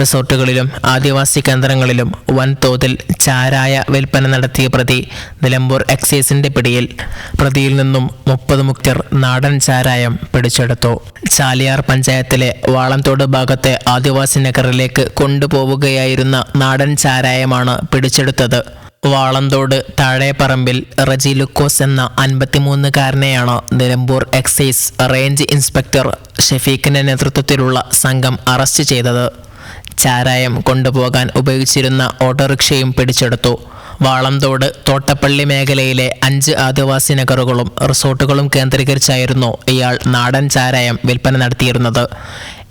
റിസോർട്ടുകളിലും ആദിവാസി കേന്ദ്രങ്ങളിലും വൻതോതിൽ ചാരായ വിൽപ്പന നടത്തിയ പ്രതി നിലമ്പൂർ എക്സൈസിന്റെ പിടിയിൽ. പ്രതിയിൽ നിന്നും മുപ്പത് മുക്തർ നാടൻ ചാരായം പിടിച്ചെടുത്തു. ചാലിയാർ പഞ്ചായത്തിലെ വാളംതോട് ഭാഗത്തെ ആദിവാസി നഗറിലേക്ക് കൊണ്ടുപോവുകയായിരുന്ന നാടൻ ചാരായമാണ് പിടിച്ചെടുത്തത്. വാളന്തോട് താഴെപ്പറമ്പിൽ റജി ലുക്കോസ് എന്ന അൻപത്തിമൂന്നുകാരനെയാണ് നിലമ്പൂർ എക്സൈസ് റേഞ്ച് ഇൻസ്പെക്ടർ ഷെഫീഖിന്റെ നേതൃത്വത്തിലുള്ള സംഘം അറസ്റ്റ് ചെയ്തത്. ചാരായം കൊണ്ടുപോകാൻ ഉപയോഗിച്ചിരുന്ന ഓട്ടോറിക്ഷയും പിടിച്ചെടുത്തു. വാളംതോട് തോട്ടപ്പള്ളി മേഖലയിലെ അഞ്ച് ആദിവാസി നഗറുകളും റിസോർട്ടുകളും കേന്ദ്രീകരിച്ചായിരുന്നു ഇയാൾ നാടൻ ചാരായം വിൽപ്പന നടത്തിയിരുന്നത്.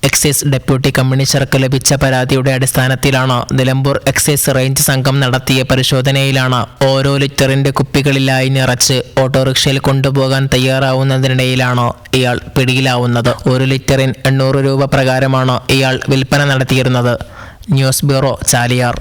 എക്സൈസ് ഡെപ്യൂട്ടി കമ്മീഷണർക്ക് ലഭിച്ച പരാതിയുടെ അടിസ്ഥാനത്തിലാണ് നിലമ്പൂർ എക്സൈസ് റേഞ്ച് സംഘം നടത്തിയ പരിശോധനയിലാണ് ഓരോ ലിറ്ററിന്റെ കുപ്പികളിലായി നിറച്ച് ഓട്ടോറിക്ഷയിൽ കൊണ്ടുപോകാൻ തയ്യാറാവുന്നതിനിടയിലാണ് ഇയാൾ പിടിയിലാവുന്നത്. ഒരു ലിറ്ററിന് എണ്ണൂറ് രൂപ പ്രകാരമാണ് ഇയാൾ വിൽപ്പന നടത്തിയിരുന്നത്. News bureau Chaliyar.